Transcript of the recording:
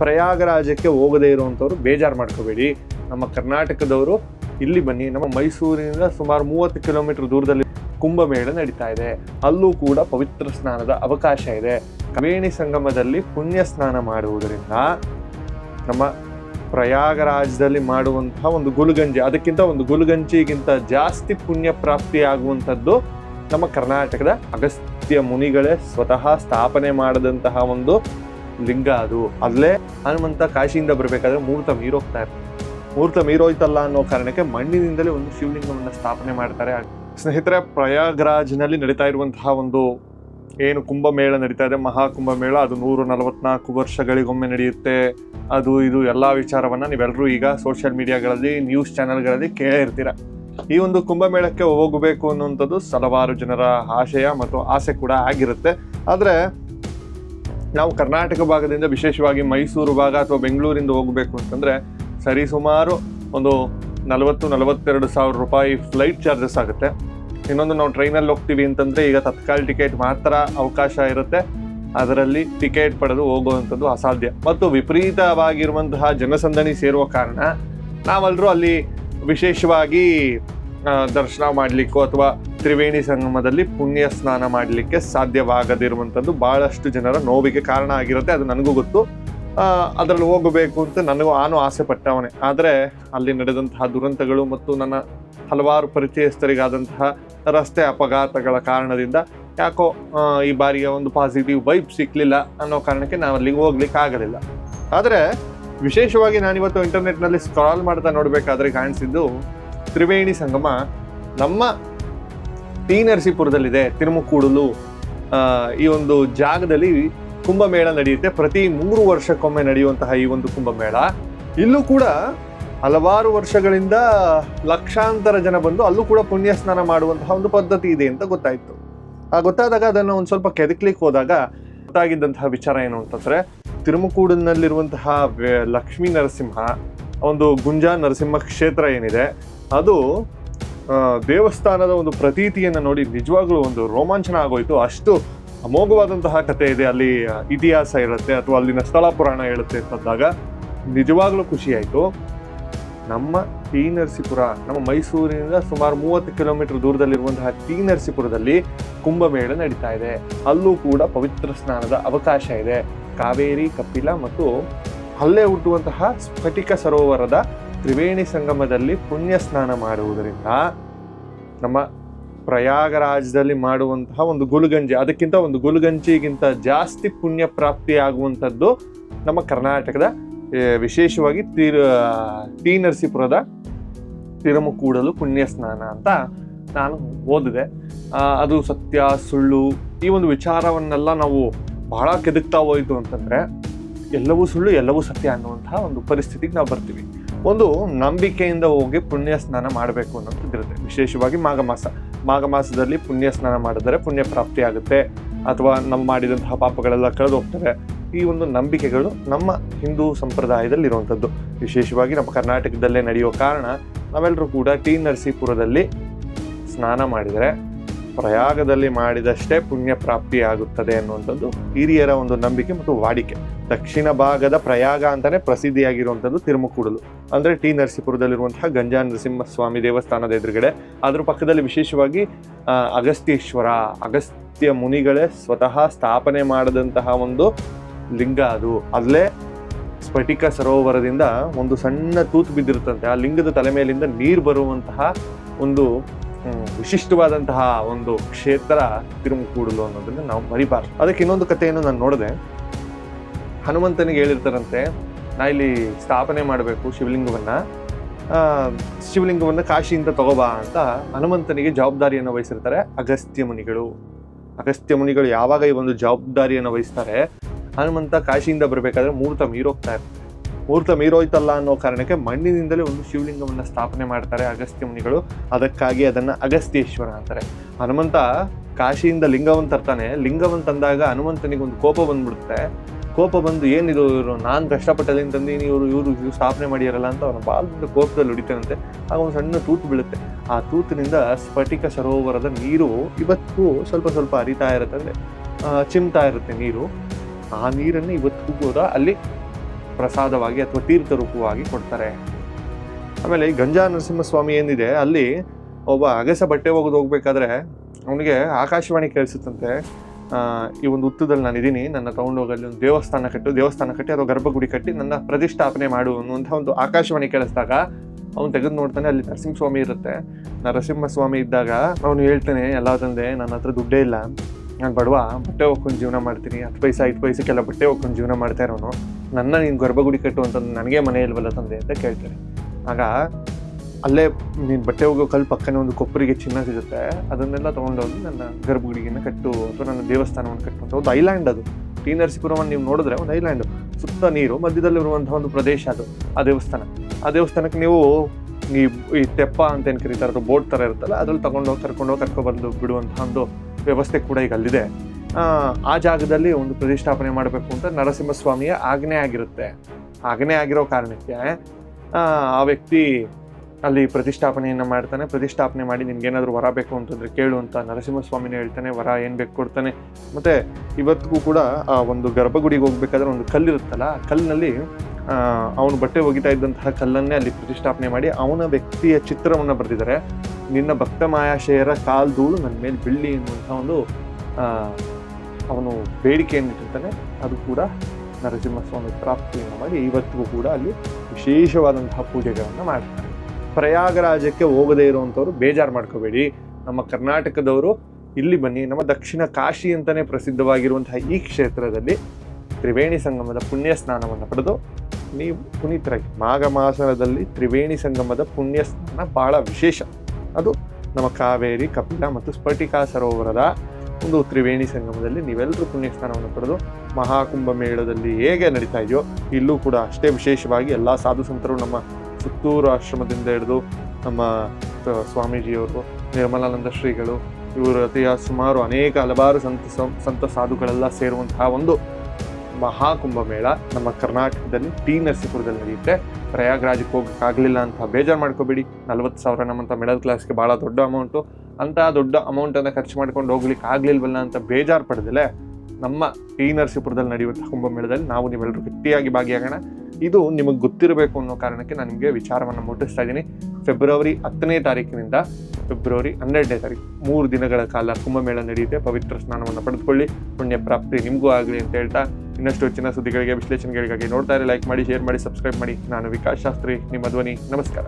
ಪ್ರಯಾಗರಾಜಕ್ಕೆ ಹೋಗದೇ ಇರುವಂಥವ್ರು ಬೇಜಾರು ಮಾಡ್ಕೋಬೇಡಿ. ನಮ್ಮ ಕರ್ನಾಟಕದವರು ಇಲ್ಲಿ ಬನ್ನಿ, ನಮ್ಮ ಮೈಸೂರಿನಿಂದ ಸುಮಾರು ಮೂವತ್ತು ಕಿಲೋಮೀಟರ್ ದೂರದಲ್ಲಿ ಕುಂಭಮೇಳ ನಡೀತಾ ಇದೆ. ಅಲ್ಲೂ ಕೂಡ ಪವಿತ್ರ ಸ್ನಾನದ ಅವಕಾಶ ಇದೆ. ಕವೇಣಿ ಸಂಗಮದಲ್ಲಿ ಪುಣ್ಯ ಸ್ನಾನ ಮಾಡುವುದರಿಂದ ನಮ್ಮ ಪ್ರಯಾಗರಾಜದಲ್ಲಿ ಮಾಡುವಂತಹ ಒಂದು ಗುಲ್ಗಂಜಿ, ಅದಕ್ಕಿಂತ ಒಂದು ಗುಲ್ಗಂಜಿಗಿಂತ ಜಾಸ್ತಿ ಪುಣ್ಯ ಪ್ರಾಪ್ತಿ ಆಗುವಂಥದ್ದು ನಮ್ಮ ಕರ್ನಾಟಕದ ಅಗಸ್ತ್ಯ ಮುನಿಗಳೇ ಸ್ವತಃ ಸ್ಥಾಪನೆ ಮಾಡಿದಂತಹ ಒಂದು ಲಿಂಗ ಅದು. ಅಲ್ಲೇ ಹನುಮಂತ ಕಾಶಿಯಿಂದ ಬರಬೇಕಾದ್ರೆ ಮುಹೂರ್ತ ಮೀರೋಗ್ತಾ ಇರ್ತಾರೆ. ಮುಹೂರ್ತ ಮೀರೋಯ್ತಲ್ಲ ಅನ್ನೋ ಕಾರಣಕ್ಕೆ ಮಣ್ಣಿನಿಂದಲೇ ಒಂದು ಶಿವಲಿಂಗವನ್ನು ಸ್ಥಾಪನೆ ಮಾಡ್ತಾರೆ. ಸ್ನೇಹಿತರೆ, ಪ್ರಯಾಗ್ರಾಜ್ನಲ್ಲಿ ನಡೀತಾ ಇರುವಂತಹ ಒಂದು ಏನು ಕುಂಭಮೇಳ ನಡೀತಾ ಇದೆ ಮಹಾಕುಂಭಮೇಳ ಅದು ನೂರ ನಲವತ್ನಾಲ್ಕು ವರ್ಷಗಳಿಗೊಮ್ಮೆ ನಡೆಯುತ್ತೆ. ಅದು, ಇದು ಎಲ್ಲ ವಿಚಾರವನ್ನ ನೀವೆಲ್ಲರೂ ಈಗ ಸೋಷಿಯಲ್ ಮೀಡಿಯಾಗಳಲ್ಲಿ, ನ್ಯೂಸ್ ಚಾನೆಲ್ಗಳಲ್ಲಿ ಕೇಳೇ ಇರ್ತೀರ ಈ ಒಂದು ಕುಂಭಮೇಳಕ್ಕೆ ಹೋಗಬೇಕು ಅನ್ನುವಂಥದ್ದು ಹಲವಾರು ಜನರ ಆಶಯ ಮತ್ತು ಆಸೆ ಕೂಡ ಆಗಿರುತ್ತೆ. ಆದರೆ ನಾವು ಕರ್ನಾಟಕ ಭಾಗದಿಂದ ವಿಶೇಷವಾಗಿ ಮೈಸೂರು ಭಾಗ ಅಥವಾ ಬೆಂಗಳೂರಿಂದ ಹೋಗಬೇಕು ಅಂತಂದ್ರೆ ಸರಿಸುಮಾರು ಒಂದು ನಲವತ್ತು, ನಲವತ್ತೆರಡು ಸಾವಿರ ರೂಪಾಯಿ ಫ್ಲೈಟ್ ಚಾರ್ಜಸ್ ಆಗುತ್ತೆ. ಇನ್ನೊಂದು ನಾವು ಟ್ರೈನಲ್ಲಿ ಹೋಗ್ತೀವಿ ಅಂತಂದರೆ ಈಗ ತತ್ಕಾಲ್ ಟಿಕೆಟ್ ಮಾತ್ರ ಅವಕಾಶ ಇರುತ್ತೆ. ಅದರಲ್ಲಿ ಟಿಕೆಟ್ ಪಡೆದು ಹೋಗುವಂಥದ್ದು ಅಸಾಧ್ಯ. ಮತ್ತು ವಿಪರೀತವಾಗಿರುವಂತಹ ಜನಸಂದಣಿ ಸೇರುವ ಕಾರಣ ನಾವೆಲ್ಲರೂ ಅಲ್ಲಿ ವಿಶೇಷವಾಗಿ ದರ್ಶನ ಮಾಡಲಿಕ್ಕೋ ಅಥವಾ ತ್ರಿವೇಣಿ ಸಂಗಮದಲ್ಲಿ ಪುಣ್ಯ ಸ್ನಾನ ಮಾಡಲಿಕ್ಕೆ ಸಾಧ್ಯವಾಗದಿರುವಂಥದ್ದು ಬಹಳಷ್ಟು ಜನರ ನೋವಿಗೆ ಕಾರಣ ಆಗಿರುತ್ತೆ, ಅದು ನನಗೂ ಗೊತ್ತು. ಅದರಲ್ಲಿ ಹೋಗಬೇಕು ಅಂತ ನನಗೂ ನಾನು ಆಸೆ ಪಟ್ಟವನೇ. ಆದರೆ ಅಲ್ಲಿ ನಡೆದಂತಹ ದುರಂತಗಳು ಮತ್ತು ನನ್ನ ಹಲವಾರು ಪರಿಚಯಸ್ಥರಿಗಾದಂತಹ ರಸ್ತೆ ಅಪಘಾತಗಳ ಕಾರಣದಿಂದ ಯಾಕೋ ಈ ಬಾರಿಯ ಒಂದು ಪಾಸಿಟಿವ್ ವೈಬ್ ಸಿಕ್ಕಲಿಲ್ಲ ಅನ್ನೋ ಕಾರಣಕ್ಕೆ ನಾನು ಅಲ್ಲಿಗೆ ಹೋಗ್ಲಿಕ್ಕೆ ಆಗಲಿಲ್ಲ. ಆದರೆ ವಿಶೇಷವಾಗಿ ನಾನಿವತ್ತು ಇಂಟರ್ನೆಟ್ನಲ್ಲಿ ಸ್ಕ್ರಾಲ್ ಮಾಡ್ತಾ ನೋಡಬೇಕಾದ್ರೆ ಕಾಣಿಸಿದ್ದು ತ್ರಿವೇಣಿ ಸಂಗಮ ನಮ್ಮ ಟಿ ನರಸೀಪುರದಲ್ಲಿದೆ, ತಿರುಮುಕೂಡಲು. ಈ ಒಂದು ಜಾಗದಲ್ಲಿ ಕುಂಭಮೇಳ ನಡೆಯುತ್ತೆ. ಪ್ರತಿ ಮೂರು ವರ್ಷಕ್ಕೊಮ್ಮೆ ನಡೆಯುವಂತಹ ಈ ಒಂದು ಕುಂಭಮೇಳ. ಇಲ್ಲೂ ಕೂಡ ಹಲವಾರು ವರ್ಷಗಳಿಂದ ಲಕ್ಷಾಂತರ ಜನ ಬಂದು ಅಲ್ಲೂ ಕೂಡ ಪುಣ್ಯ ಸ್ನಾನ ಮಾಡುವಂತಹ ಒಂದು ಪದ್ಧತಿ ಇದೆ ಅಂತ ಗೊತ್ತಾಯ್ತು. ಆ, ಗೊತ್ತಾದಾಗ ಅದನ್ನು ಒಂದು ಸ್ವಲ್ಪ ಕೆದಕ್ಲಿಕ್ಕೆ ಹೋದಾಗ ಗೊತ್ತಾಗಿದ್ದಂತಹ ವಿಚಾರ ಏನು ಅಂತಂದ್ರೆ ತಿರುಮಕೂಡಿನಲ್ಲಿರುವಂತಹ ಲಕ್ಷ್ಮೀ ನರಸಿಂಹ ಒಂದು ಗುಂಜಾ ನರಸಿಂಹ ಕ್ಷೇತ್ರ ಏನಿದೆ, ಅದು ದೇವಸ್ಥಾನದ ಒಂದು ಪ್ರತೀತಿಯನ್ನು ನೋಡಿ ನಿಜವಾಗ್ಲೂ ಒಂದು ರೋಮಾಂಚನ ಆಗೋಯ್ತು. ಅಷ್ಟು ಅಮೋಘವಾದಂತಹ ಕಥೆ ಇದೆ. ಅಲ್ಲಿ ಇತಿಹಾಸ ಇರುತ್ತೆ ಅಥವಾ ಅಲ್ಲಿನ ಸ್ಥಳ ಪುರಾಣ ಹೇಳುತ್ತೆ ಅಂತಂದಾಗ ನಿಜವಾಗ್ಲೂ ಖುಷಿ ಆಯಿತು ನಮ್ಮ ಟಿ ನರಸೀಪುರ, ನಮ್ಮ ಮೈಸೂರಿನಿಂದ ಸುಮಾರು ಮೂವತ್ತು ಕಿಲೋಮೀಟರ್ ದೂರದಲ್ಲಿರುವಂತಹ ಟಿ ನರಸೀಪುರದಲ್ಲಿ ಕುಂಭಮೇಳ ನಡೀತಾ ಇದೆ. ಅಲ್ಲೂ ಕೂಡ ಪವಿತ್ರ ಸ್ನಾನದ ಅವಕಾಶ ಇದೆ. ಕಾವೇರಿ, ಕಪಿಲ ಮತ್ತು ಅಲ್ಲೇ ಹುಟ್ಟುವಂತಹ ಸ್ಫಟಿಕ ಸರೋವರದ ತ್ರಿವೇಣಿ ಸಂಗಮದಲ್ಲಿ ಪುಣ್ಯ ಸ್ನಾನ ಮಾಡುವುದರಿಂದ ನಮ್ಮ ಪ್ರಯಾಗರಾಜದಲ್ಲಿ ಮಾಡುವಂತಹ ಒಂದು ಗುಲ್ಗಂಜಿ, ಅದಕ್ಕಿಂತ ಒಂದು ಗುಲ್ಗಂಜಿಗಿಂತ ಜಾಸ್ತಿ ಪುಣ್ಯ ಪ್ರಾಪ್ತಿ ಆಗುವಂಥದ್ದು ನಮ್ಮ ಕರ್ನಾಟಕದ ವಿಶೇಷವಾಗಿ ತೀರ, ಟಿ ನರಸೀಪುರದ ತಿರುಮಕೂಡಲು ಪುಣ್ಯ ಸ್ನಾನ ಅಂತ ನಾನು ಓದಿದೆ. ಅದು ಸತ್ಯ, ಸುಳ್ಳು ಈ ಒಂದು ವಿಚಾರವನ್ನೆಲ್ಲ ನಾವು ಬಹಳ ಕೆದಕ್ತಾ ಹೋಯಿತು ಅಂತಂದರೆ ಎಲ್ಲವೂ ಸುಳ್ಳು, ಎಲ್ಲವೂ ಸತ್ಯ ಅನ್ನುವಂತಹ ಒಂದು ಪರಿಸ್ಥಿತಿಗೆ ನಾವು ಬರ್ತೀವಿ. ಒಂದು ನಂಬಿಕೆಯಿಂದ ಹೋಗಿ ಪುಣ್ಯ ಸ್ನಾನ ಮಾಡಬೇಕು ಅನ್ನೋಂಥದ್ದಿರುತ್ತೆ ವಿಶೇಷವಾಗಿ ಮಾಘ ಮಾಸ. ಮಾಘ ಮಾಸದಲ್ಲಿ ಪುಣ್ಯ ಸ್ನಾನ ಮಾಡಿದರೆ ಪುಣ್ಯ ಪ್ರಾಪ್ತಿ ಆಗುತ್ತೆ. ಅಥವಾ ನಮ್ಮ ಮಾಡಿದಂತಹ ಪಾಪಗಳೆಲ್ಲ ಕಳೆದು ಹೋಗ್ತವೆ ಈ ಒಂದು ನಂಬಿಕೆಗಳು ನಮ್ಮ ಹಿಂದೂ ಸಂಪ್ರದಾಯದಲ್ಲಿ ಇರುವಂಥದ್ದು ವಿಶೇಷವಾಗಿ ನಮ್ಮ ಕರ್ನಾಟಕದಲ್ಲೇ ನಡೆಯೋ ಕಾರಣ ನಾವೆಲ್ಲರೂ ಕೂಡ ಟಿ ನರಸೀಪುರದಲ್ಲಿ ಸ್ನಾನ ಮಾಡಿದರೆ ಪ್ರಯಾಗದಲ್ಲಿ ಮಾಡಿದಷ್ಟೇ ಪುಣ್ಯ ಪ್ರಾಪ್ತಿ ಆಗುತ್ತದೆ ಅನ್ನುವಂಥದ್ದು ಹಿರಿಯರ ಒಂದು ನಂಬಿಕೆ ಮತ್ತು ವಾಡಿಕೆ. ದಕ್ಷಿಣ ಭಾಗದ ಪ್ರಯಾಗ ಅಂತಾನೆ ಪ್ರಸಿದ್ಧಿಯಾಗಿರುವಂಥದ್ದು ತಿರುಮಕೂಡಲು. ಅಂದ್ರೆ ಟಿ ನರಸೀಪುರದಲ್ಲಿರುವಂತಹ ಗಂಜಾ ನರಸಿಂಹ ಸ್ವಾಮಿ ದೇವಸ್ಥಾನದ ಎದುರುಗಡೆ. ಅದ್ರ ಪಕ್ಕದಲ್ಲಿ ವಿಶೇಷವಾಗಿ ಅಗಸ್ತ್ಯೇಶ್ವರ. ಅಗಸ್ತ್ಯ ಮುನಿಗಳೇ ಸ್ವತಃ ಸ್ಥಾಪನೆ ಮಾಡಿದಂತಹ ಒಂದು ಲಿಂಗ ಅದು. ಅಲ್ಲೇ ಸ್ಫಟಿಕ ಸರೋವರದಿಂದ ಒಂದು ಸಣ್ಣ ತೂತು ಬಿದ್ದಿರುತ್ತಂತೆ. ಆ ಲಿಂಗದ ತಲೆ ಮೇಲಿಂದ ನೀರು ಬರುವಂತಹ ಒಂದು ವಿಶಿಷ್ಟವಾದಂತಹ ಒಂದು ಕ್ಷೇತ್ರ ತಿರುಮಕೂಡಲು ಅನ್ನೋದನ್ನ ನಾವು ಮರಿಬಾರ್ದು. ಅದಕ್ಕೆ ಇನ್ನೊಂದು ಕಥೆಯನ್ನು ನಾನು ನೋಡಿದೆ. ಹನುಮಂತನಿಗೆ ಹೇಳಿರ್ತಾರಂತೆ, ನಾ ಇಲ್ಲಿ ಸ್ಥಾಪನೆ ಮಾಡಬೇಕು ಶಿವಲಿಂಗವನ್ನ. ಶಿವಲಿಂಗವನ್ನು ಕಾಶಿಯಿಂದ ತಗೋಬಾ ಅಂತ ಹನುಮಂತನಿಗೆ ಜವಾಬ್ದಾರಿಯನ್ನು ವಹಿಸಿರ್ತಾರೆ ಅಗಸ್ತ್ಯ ಮುನಿಗಳು. ಅಗಸ್ತ್ಯ ಮುನಿಗಳು ಯಾವಾಗ ಈ ಒಂದು ಜವಾಬ್ದಾರಿಯನ್ನು ವಹಿಸ್ತಾರೆ? ಹನುಮಂತ ಕಾಶಿಯಿಂದ ಬರಬೇಕಾದ್ರೆ ಮೂರ್ತ ಮೀರೋಗ್ತಾ ಇರ್ತಾರೆ. ಮುಹೂರ್ತ ಮೀರೋಯ್ತಲ್ಲ ಅನ್ನೋ ಕಾರಣಕ್ಕೆ ಮಣ್ಣಿನಿಂದಲೇ ಒಂದು ಶಿವಲಿಂಗವನ್ನು ಸ್ಥಾಪನೆ ಮಾಡ್ತಾರೆ ಅಗಸ್ತ್ಯ ಮುನಿಗಳು. ಅದಕ್ಕಾಗಿ ಅದನ್ನು ಅಗಸ್ತ್ಯೇಶ್ವರ ಅಂತಾರೆ. ಹನುಮಂತ ಕಾಶಿಯಿಂದ ಲಿಂಗವನ್ನು ತರ್ತಾನೆ. ಲಿಂಗವನ್ನು ತಂದಾಗ ಹನುಮಂತನಿಗೆ ಒಂದು ಕೋಪ ಬಂದ್ಬಿಡುತ್ತೆ. ಕೋಪ ಬಂದು ಏನಿದು ಇವರು? ನಾನು ಕಷ್ಟಪಟ್ಟಲ್ಲಿ ತಂದೀನಿ ಇವರು ಇವರು ಇವರು ಸ್ಥಾಪನೆ ಮಾಡಿರಲ್ಲ ಅಂತ ಅವನ ಬಾಲದಿಂದ ಕೋಪದಲ್ಲಿ ಹೊಡಿತಾನಂತೆ. ಆಗ ಒಂದು ಸಣ್ಣ ತೂತು ಬೀಳುತ್ತೆ. ಆ ತೂತಿನಿಂದ ಸ್ಫಟಿಕ ಸರೋವರದ ನೀರು ಇವತ್ತು ಸ್ವಲ್ಪ ಸ್ವಲ್ಪ ಅರಿತಾ ಇರುತ್ತೆ. ಅಂದರೆ ಚಿಮ್ತಾ ಇರುತ್ತೆ ನೀರು. ಆ ನೀರನ್ನು ಇವತ್ತು ಕೂಡ ಅಲ್ಲಿ ಪ್ರಸಾದವಾಗಿ ಅಥವಾ ತೀರ್ಥ ರೂಪವಾಗಿ ಕೊಡ್ತಾರೆ. ಆಮೇಲೆ ಈ ಗಂಜಾ ನರಸಿಂಹಸ್ವಾಮಿ ಏನಿದೆ, ಅಲ್ಲಿ ಒಬ್ಬ ಅಗಸ ಬಟ್ಟೆ ಒಗೆದು ಹೋಗ್ಬೇಕಾದ್ರೆ ಅವನಿಗೆ ಆಕಾಶವಾಣಿ ಕೇಳಿಸುತ್ತಂತೆ ಈ ಒಂದು ಹುತ್ತದಲ್ಲಿ ನಾನು ಇದ್ದೀನಿ ನನ್ನ ತಗೊಂಡೋಗಿ ಅಲ್ಲಿ ಒಂದು ದೇವಸ್ಥಾನ ಕಟ್ಟು, ದೇವಸ್ಥಾನ ಕಟ್ಟಿ ಅಥವಾ ಗರ್ಭಗುಡಿ ಕಟ್ಟಿ ನನ್ನ ಪ್ರತಿಷ್ಠಾಪನೆ ಮಾಡು ಅನ್ನುವಂಥ ಒಂದು ಆಕಾಶವಾಣಿ ಕೇಳಿಸಿದಾಗ ಅವನು ತೆಗೆದು ನೋಡ್ತಾನೆ ಅಲ್ಲಿ ನರಸಿಂಹಸ್ವಾಮಿ ಇರುತ್ತೆ. ನರಸಿಂಹಸ್ವಾಮಿ ಇದ್ದಾಗ ಅವನು ಹೇಳ್ತಾನೆ, ಎಲ್ಲ ತಂದೆ, ನನ್ನ ಹತ್ರ ದುಡ್ಡೇ ಇಲ್ಲ. ನಾನು ಬಡವ, ಬಟ್ಟೆ ಹೋಗ್ಕೊಂಡು ಜೀವನ ಮಾಡ್ತೀನಿ. ಹತ್ತು ಪೈಸೆ, ಐದು ಪೈಸಕ್ಕೆಲ್ಲ ಬಟ್ಟೆ ಹೋಗ್ಕೊಂಡು ಜೀವನ ಮಾಡ್ತಾ ಇರೋನು. ನನ್ನ ನೀನು ಗರ್ಭಗುಡಿ ಕಟ್ಟು ಅಂತಂದು ನನಗೆ ಮನೆ ಇಲ್ವಲ್ಲ ತಂದೆ ಅಂತ ಕೇಳ್ತಾರೆ. ಆಗ ಅಲ್ಲೇ ನೀನು ಬಟ್ಟೆ ಹೋಗೋ ಕಲ್ಲು ಪಕ್ಕನೇ ಒಂದು ಕೊಪ್ಪರಿಗೆ ಚಿನ್ನ ಸಿಗುತ್ತೆ ಅದನ್ನೆಲ್ಲ ತೊಗೊಂಡೋಗಿ ನನ್ನ ಗರ್ಭಗುಡಿಗೆನ ಕಟ್ಟು, ಅಥವಾ ನನ್ನ ದೇವಸ್ಥಾನವನ್ನು ಕಟ್ಟು ಅಂತ ಒಂದು ಐಲ್ಯಾಂಡ್ ಅದು. ಟಿ ನರಸೀಪುರವನ್ನು ನೀವು ನೋಡಿದ್ರೆ ಒಂದು ಐಲ್ಯಾಂಡ್ ಸುತ್ತ ನೀರು ಮಧ್ಯದಲ್ಲಿ ಇರುವಂತಹ ಒಂದು ಪ್ರದೇಶ ಅದು, ಆ ದೇವಸ್ಥಾನ. ಆ ದೇವಸ್ಥಾನಕ್ಕೆ ನೀವು ಈ ಈ ತೆಪ್ಪ ಅಂತ ಏನು ಕರೀತಾರೆ ಬೋಟ್ ಥರ ಇರುತ್ತಲ್ಲ, ಅದ್ರಲ್ಲಿ ತಗೊಂಡೋಗಿ ಕರ್ಕೊಂಡೋಗಿ ಕರ್ಕೊಬಂದು ಬಿಡುವಂತಹ ಒಂದು ವ್ಯವಸ್ಥೆ ಕೂಡ ಈಗ ಅಲ್ಲಿದೆ. ಆ, ಜಾಗದಲ್ಲಿ ಒಂದು ಪ್ರತಿಷ್ಠಾಪನೆ ಮಾಡಬೇಕು ಅಂತ ನರಸಿಂಹಸ್ವಾಮಿಯ ಆಜ್ಞೆ ಆಗಿರುತ್ತೆ. ಆಜ್ಞೆ ಆಗಿರೋ ಕಾರಣಕ್ಕೆ ಆ, ವ್ಯಕ್ತಿ ಅಲ್ಲಿ ಪ್ರತಿಷ್ಠಾಪನೆಯನ್ನು ಮಾಡ್ತಾನೆ. ಪ್ರತಿಷ್ಠಾಪನೆ ಮಾಡಿ ನಿನ್ಗೇನಾದ್ರೂ ವರ ಬೇಕು ಅಂತಂದರೆ ಕೇಳು ಅಂತ ನರಸಿಂಹಸ್ವಾಮಿನ ಹೇಳ್ತಾನೆ. ವರ ಏನು ಬೇಕು ಕೊಡ್ತಾನೆ. ಮತ್ತು ಇವತ್ತಿಗೂ ಕೂಡ ಆ ಒಂದು ಗರ್ಭಗುಡಿಗೆ ಹೋಗ್ಬೇಕಾದ್ರೆ ಒಂದು ಕಲ್ಲಿರುತ್ತಲ್ಲ ಆ ಕಲ್ಲಿನಲ್ಲಿ ಅವನು ಬಟ್ಟೆ ಒಗಿತಾ ಇದ್ದಂತಹ ಕಲ್ಲನ್ನೇ ಅಲ್ಲಿ ಪ್ರತಿಷ್ಠಾಪನೆ ಮಾಡಿ ಅವನ ವ್ಯಕ್ತಿಯ ಚಿತ್ರವನ್ನು ಬರೆದಿದ್ದಾರೆ. ನಿನ್ನ ಭಕ್ತ ಮಾಯಾಶಯರ ಕಾಲ್ ಧೂಳು ನನ್ನ ಮೇಲೆ ಬಿಳ್ಳಿ ಎನ್ನುವಂಥ ಒಂದು ಅವನು ಬೇಡಿಕೆಯನ್ನು ಇಟ್ಟಿರ್ತಾನೆ ಅದು ಕೂಡ ನರಸಿಂಹಸ್ವಾಮಿ ಪ್ರಾಪ್ತಿಯನ್ನು ಮಾಡಿ ಇವತ್ತಿಗೂ ಕೂಡ ಅಲ್ಲಿ ವಿಶೇಷವಾದಂತಹ ಪೂಜೆಗಳನ್ನು ಮಾಡ್ತಾರೆ. ಪ್ರಯಾಗರಾಜಕ್ಕೆ ಹೋಗದೇ ಇರುವಂಥವ್ರು ಬೇಜಾರು ಮಾಡ್ಕೋಬೇಡಿ. ನಮ್ಮ ಕರ್ನಾಟಕದವರು ಇಲ್ಲಿ ಬನ್ನಿ, ನಮ್ಮ ದಕ್ಷಿಣ ಕಾಶಿ ಅಂತಲೇ ಪ್ರಸಿದ್ಧವಾಗಿರುವಂತಹ ಈ ಕ್ಷೇತ್ರದಲ್ಲಿ ತ್ರಿವೇಣಿ ಸಂಗಮದ ಪುಣ್ಯ ಸ್ನಾನವನ್ನು ಪಡೆದು ನೀವು ಪುನೀತರಾಗಿ ಮಾಘ ಮಾಸದಲ್ಲಿ ತ್ರಿವೇಣಿ ಸಂಗಮದ ಪುಣ್ಯ ಸ್ನಾನ ಬಹಳ ವಿಶೇಷ. ಅದು ನಮ್ಮ ಕಾವೇರಿ, ಕಪಿಲ ಮತ್ತು ಸ್ಫಟಿಕಾ ಸರೋವರದ ಒಂದು ತ್ರಿವೇಣಿ ಸಂಗಮದಲ್ಲಿ ನೀವೆಲ್ಲರೂ ಪುಣ್ಯ ಸ್ನಾನವನ್ನು ಪಡೆದು ಮಹಾಕುಂಭ ಮೇಳದಲ್ಲಿ ಹೇಗೆ ನಡೀತಾ ಇದೆಯೋ ಇಲ್ಲೂ ಕೂಡ ಅಷ್ಟೇ ವಿಶೇಷವಾಗಿ ಎಲ್ಲ ಸಾಧು ಸಂತರು ನಮ್ಮ ಸುತ್ತೂರು ಆಶ್ರಮದಿಂದ ಹಿಡಿದು ನಮ್ಮ ಸ್ವಾಮೀಜಿಯವರು, ನಿರ್ಮಲಾನಂದ ಶ್ರೀಗಳು, ಇವರು ಅತಿಯ ಸುಮಾರು ಅನೇಕ ಹಲವಾರು ಸಂತ ಸಂತ ಸಾಧುಗಳೆಲ್ಲ ಸೇರುವಂತಹ ಒಂದು ಮಹಾಕುಂಭ ಮೇಳ ನಮ್ಮ ಕರ್ನಾಟಕದಲ್ಲಿ ಟಿ ನರಸೀಪುರದಲ್ಲಿ ನಡೆಯುತ್ತೆ. ಪ್ರಯಾಗ್ರಾಜಕ್ಕೆ ಹೋಗಕ್ಕಾಗಲಿಲ್ಲ ಅಂತ ಬೇಜಾರು ಮಾಡ್ಕೋಬೇಡಿ. ನಲ್ವತ್ತು ಸಾವಿರ ನಮ್ಮಂಥ ಮಿಡಲ್ ಕ್ಲಾಸ್ಗೆ ಭಾಳ ದೊಡ್ಡ ಅಮೌಂಟು ಅಂತ ದೊಡ್ಡ ಅಮೌಂಟನ್ನು ಖರ್ಚು ಮಾಡ್ಕೊಂಡು ಹೋಗ್ಲಿಕ್ಕೆ ಆಗಲಿಲ್ವಲ್ಲ ಅಂತ ಬೇಜಾರು ಪಡೆದಿಲ್ಲ ನಮ್ಮ ಟಿ ನರಸೀಪುರದಲ್ಲಿ ನಡೆಯುವಂಥ ಕುಂಭಮೇಳದಲ್ಲಿ ನಾವು ನೀವೆಲ್ಲರೂ ಗಟ್ಟಿಯಾಗಿ ಭಾಗಿಯಾಗೋಣ. ಇದು ನಿಮಗೆ ಗೊತ್ತಿರಬೇಕು ಅನ್ನೋ ಕಾರಣಕ್ಕೆ ನಾನು ನಿಮಗೆ ವಿಚಾರವನ್ನು ಮುಟ್ಟಿಸ್ತಾ ಇದ್ದೀನಿ. ಫೆಬ್ರವರಿ ಹತ್ತನೇ ತಾರೀಕಿನಿಂದ ಫೆಬ್ರವರಿ ಹನ್ನೆರಡನೇ ತಾರೀಕು ಮೂರು ದಿನಗಳ ಕಾಲ ಕುಂಭಮೇಳ ನಡೆಯುತ್ತೆ. ಪವಿತ್ರ ಸ್ನಾನವನ್ನು ಪಡೆದುಕೊಳ್ಳಿ. ಪುಣ್ಯ ಪ್ರಾಪ್ತಿ ನಿಮಗೂ ಆಗಲಿ ಅಂತ ಹೇಳ್ತಾ ಇನ್ನಷ್ಟು ಹೆಚ್ಚಿನ ಸುದ್ದಿಗಳಿಗೆ, ವಿಶ್ಲೇಷಣೆಗಳಿಗಾಗಿ ನೋಡ್ತಾ ಇರಿ ಲೈಕ್ ಮಾಡಿ ಶೇರ್ ಮಾಡಿ ಸಬ್ಸ್ಕ್ರೈಬ್ ಮಾಡಿ. ನಾನು ವಿಕಾಸ್ ಶಾಸ್ತ್ರಿ, ನಿಮ್ಮ ಧ್ವನಿ. ನಮಸ್ಕಾರ.